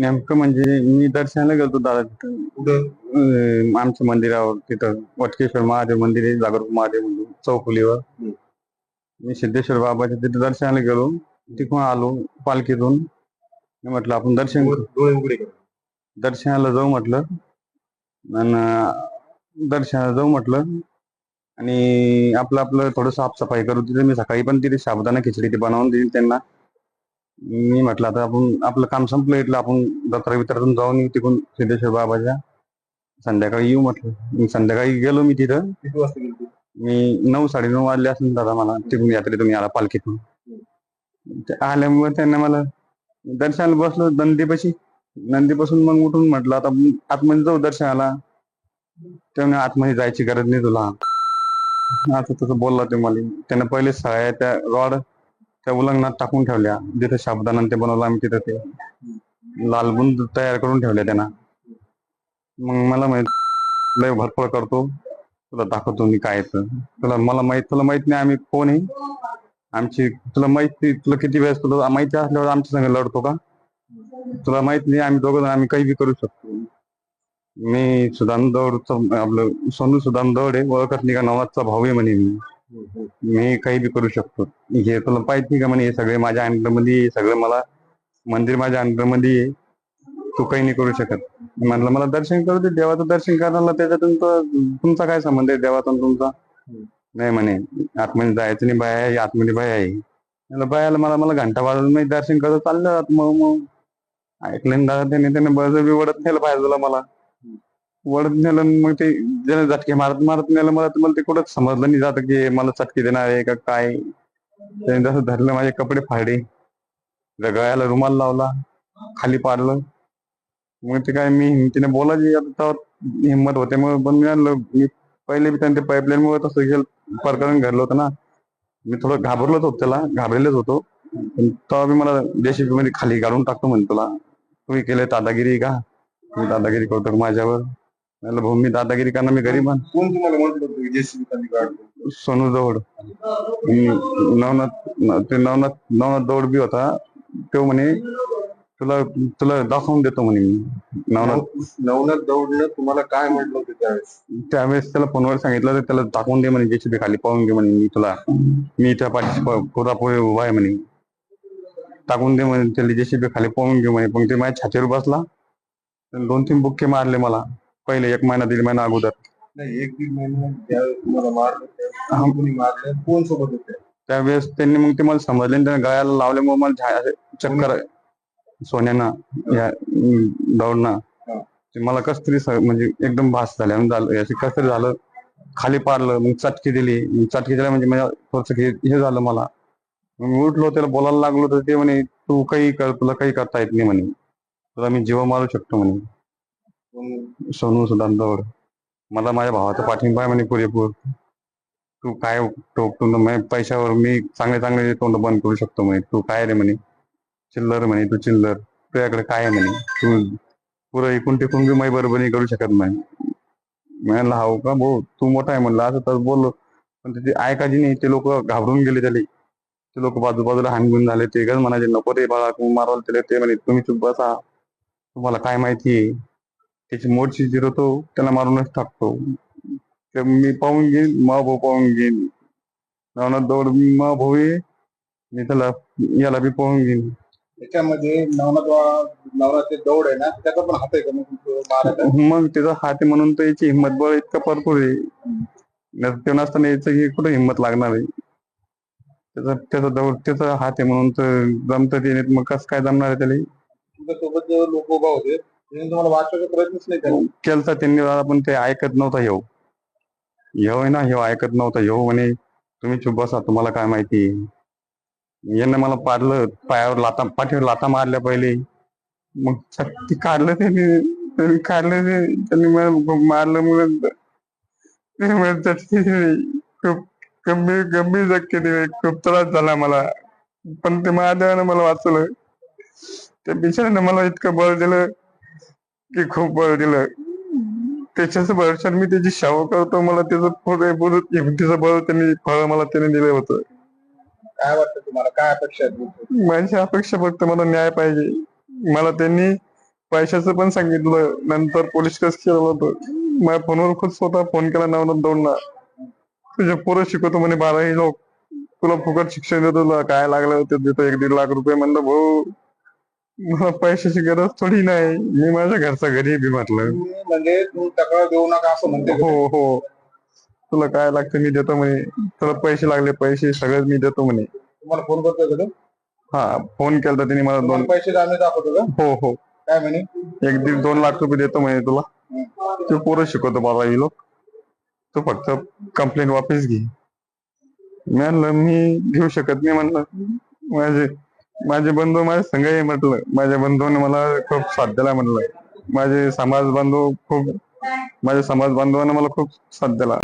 नेमकं म्हणजे मी दर्शनाला गेलो दादा तिथं. कुठं? अं, आमच्या मंदिरावर तिथं. वटकेश्वर महादेव मंदिर आहे जागरूक महादेव मंदिर चौफुलीवर हम्म. मी सिद्धेश्वर बाबाच्या तिथे दर्शनाला गेलो. तिथून आलो पालखीतून. मी म्हटलं आपण दर्शन डोळे डोळे उघडे करा. दर्शनाला जाऊ म्हटलं. आणि दर्शनाला जाऊ म्हटलं. आणि आपलं आपलं थोडं साफसफाई करू तिथे मी सकाळी पण तिथे साबुदाणा खिचडी ती बनवून दिली त्यांना. मी म्हटलं आता आपण आपलं काम संपलं इथलं आपण दत्रा वित्रातून जाऊन येऊ तिकडून सिद्धेश्वर बाबाच्या. संध्याकाळी येऊ म्हटलं. मी संध्याकाळी गेलो मी तिथं. किती वाजता गेली तू? मी नऊ साडेनऊ वाजले असेल दादा मला. तिकडून यात्रेतून आला पालखीतून. ते आल्यामुळे त्यांना मला दर्शनाला बसलो नंदीपाशी. नंदीपासून मग उठून म्हटलं आता आतमध्ये जाऊ दर्शनाला. त्यामुळे आतमध्ये जायची गरज नाही तुला. आता तसं बोलला ते मला. त्यानं पहिले सगळ्या त्या रॉड त्या उलंगणात टाकून ठेवल्या. जिथे शाबदाना ते बनवलं आम्ही तिथं ते लालबुंद तयार करून ठेवल्या त्यांना. मग मला माहीत लय भरपूर करतो. तुला दाखवतो मी काय येतं तुला मला माहीत तुला माहीत नाही आम्ही कोण आहे. आमची तुला माहिती तुला किती वेळेस तुला माहिती असल्यावर आमच्या संग लढतो का? तुला माहीत नाही आम्ही दोघं जण आम्ही काही बी करू शकतो. मी सुदान दौडचं आपलं सोनू सुदान दौड आहे. ओळखत नाही का? नवाजचा भाऊ आहे म्हणे मी. मी काही बी करू शकतो. हे तुला पाहिजे का म्हणे हे सगळे माझ्या अंडरमध्ये सगळं मला मंदिर माझ्या अंडरमध्ये आहे. तू काही नाही करू शकत. म्हटलं मला दर्शन करू दे. देवाचं दर्शन करायला त्याच्यातून तर तुमचा काय संबंध आहे? देवाचा आणि तुमचा? नाही म्हणे. आतमध्ये जायचं नाही बाया आहे. आतमध्ये बाया आहे. म्हणलं बायाला मला मला घंटा वाजून नाही दर्शन करत चाललं. आत मग मग ऐकलं ना दादा त्याने त्याने बिवडत वडत नेलं पाहिजे मला. वडत नेलं मग ते ज्याला झटके मारत मारत नेलं मला तर मला ते कुठंच समजलं नाही जात की मला चटके देणार आहे का काय. त्याने जसं धरलं माझे कपडे फाडे. गळ्याला रुमाल लावला खाली पाडलं. मग ते काय मी हिमतीने बोलायची आता हिंमत होते. मग पण मी आणलं मी पहिले बी त्यांनी पाईपलाईन मुळे तसं गेलं प्रकरण घडलं होतं ना. मी थोडं घाबरलोच होतो त्याला घाबरलेच होतो. पण तेव्हा मी मला जेसीबी मध्ये खाली काढून टाकतो म्हणे तुला. तुम्ही केले दादागिरी का? तुम्ही दादागिरी करतो माझ्यावर? भाऊ मी दादागिरी करणार मी गरीब आहे. कोण तुम्हाला म्हटलं होतं जेसीबी खाली सोनू दौड. नवनाथ ते नवनाथ नवनाथ दौड बी होता. तो म्हणे तुला तुला दाखवून देतो म्हणे मी. नवनाथ. नवनाथ दौडनं तुम्हाला काय म्हटलं होतं त्यावेळेस? त्यावेळेस त्याला फोनवर सांगितलं तर त्याला दाखवून दे म्हणे जेसीबी खाली पाहून घे म्हणे मी तुला. मी त्या पाठीशी पुरापुरी उभा आहे म्हणे. टाकून दे म्हणे त्याला जेसीबी खाली पाहून घे म्हणे. पण ते माझ्या छातीवर बसला. दोन तीन बुक्के मारले मला. पहिले एक महिना दीड महिना अगोदर. नाही एक दीड महिना ज्यावेळेस तुम्हाला मारलं त्यावेळेस कोणी मारलं कोण सोबत होते? त्यावेळेस त्यांनी मग ते मला समजले त्याने गळ्याला लावल्यामुळे मला झा- असे चक्कर सोन्यानं या दौडनं. ते मला कस तरी स- म्हणजे एकदम भास आणि झालं असे कस तरी झालं खाली पाडलं मग चटकी दिली. मग चटकी दिल्या म्हणजे माझ्या थोडस हे हे झालं मला. मग मी उठलो त्याला बोलायला लागलो तर ते म्हणे तू काही कर तुला काही करता येत नाही म्हणे. तुला मी जीव मारू शकतो म्हणे. सोनू सुदान दौड मला माझ्या भावाचा पाठिंबा आहे म्हणे पुरेपूर. तू काय टोकतो ना म्हणे पैशावर मी चांगले चांगले तोंड बंद करू शकतो म्हणे. तू काय रे म्हणे? चिल्लर म्हणे तू चिल्लर. तुझ्याकडे काय आहे म्हणे? तू पुरं इकून टिकून बी माई बरोबर नाही करू शकत म्हणे म्हणलं हाव का भाऊ? तू मोठा आहे म्हणलं. असं तर बोललो. पण ते ऐकायची नाही ते लोक घाबरून गेले त्याला. ते लोक बाजूबाजूला हानगुन झाले. ते गज म्हणाले नको रे बाळा तू मारवाल त्याला. ते म्हणे तुम्ही चुप बसा. तुम्हाला काय माहिती आहे? त्याची मोडची जिरवतो त्याला मारूनच टाकतो. मी पाहून घेईन मा भाऊ पाहून घेईन. रावणात दौड मा भाऊ आहे मी त्याला याला बी पाहून घेईन. त्याच्यामध्ये नवनाथ नवनाथचे दौड आहे ना त्याचा पण हात आहे का मग त्याचा हात आहे म्हणून तर याची हिंमत बळ इतकं भरपूर आहे. ते नसताना याचं ही कुठं हिंमत लागणार आहे? त्याचा त्याचा दौड त्याचा हात आहे म्हणून तर जमत ते मग कसं काय जमणार आहे त्याला? तुमच्यासोबत जे लोक उभा होते त्यांनी तुम्हाला वाचवायचा प्रयत्नच नाही केला. केलता त्यांनी दादा पण ते ऐकत नव्हता ह्यो. ह्यो आहे ना ह्यो ऐकत नव्हता. ह्यो म्हणे तुम्ही चुप बसा तुम्हाला काय माहिती? यांना मला पाडलं पायावर लाता पाठीवर लाता मारल्या पहिले. मग ती काढलं त्यांनी त्यांनी काढलं ते त्यांनी मला मारलं मग ते मला दिली. खूप गंभीर गंभीर धक्के दिले. खूप त्रास झाला मला. पण ते महादेवानं मला वाचवलं. त्या बिचाऱ्यानं मला इतकं बळ दिलं. की खूप बळ दिलं. त्याच्याच भरशात मी त्याची सेवा करतो मला त्याचं पुरेपूर हिमतीचं बळ त्यांनी फळ मला त्याने दिलं होतं. काय वाटतं तुम्हाला? काय अपेक्षा आहेत? माझी अपेक्षा फक्त मला न्याय पाहिजे. मला त्यांनी पैशाचं पण सांगितलं नंतर पोलीस केस केलं होतं. माझ्या फोनवर खुद स्वतः फोन केला नवनाथ दौडला तुझे पोरं शिकवतो म्हणे बाराही लोक. तुला फुकट शिक्षण देतो तुला. काय लागलं? ते देतो एक दीड लाख रुपये म्हणलं भाऊ. मला पैशाची गरज थोडी नाही. मी माझ्या घरचा घरी बी म्हटलं. तुम्ही म्हणजे तू तक्रार देऊ नका असं म्हणते हो हो. तुला काय लागतं मी देतो म्हणे. तुला पैसे लागले पैसे सगळं मी देतो म्हणे. तुम्हाला फोन करतोय का तो? हा फोन केला त्याने मला दोन तुम्हाला पैसे आम्ही दाखवतो का? हो हो. काय म्हणे? एक दीड दोन लाख रुपये देतो म्हणे तुला. तू पोरं शिकवतो बारावी लोक. तू फक्त कंप्लेंट वापस घे. मी म्हणलं मी घेऊ शकत नाही म्हणलं. माझे माझे बंधू माझ्या संघ म्हटलं. माझ्या बंधूने मला खूप साथ दिला म्हटलं. माझे समाज बांधव खूप माझ्या समाज बांधवाने मला खूप साथ दिला.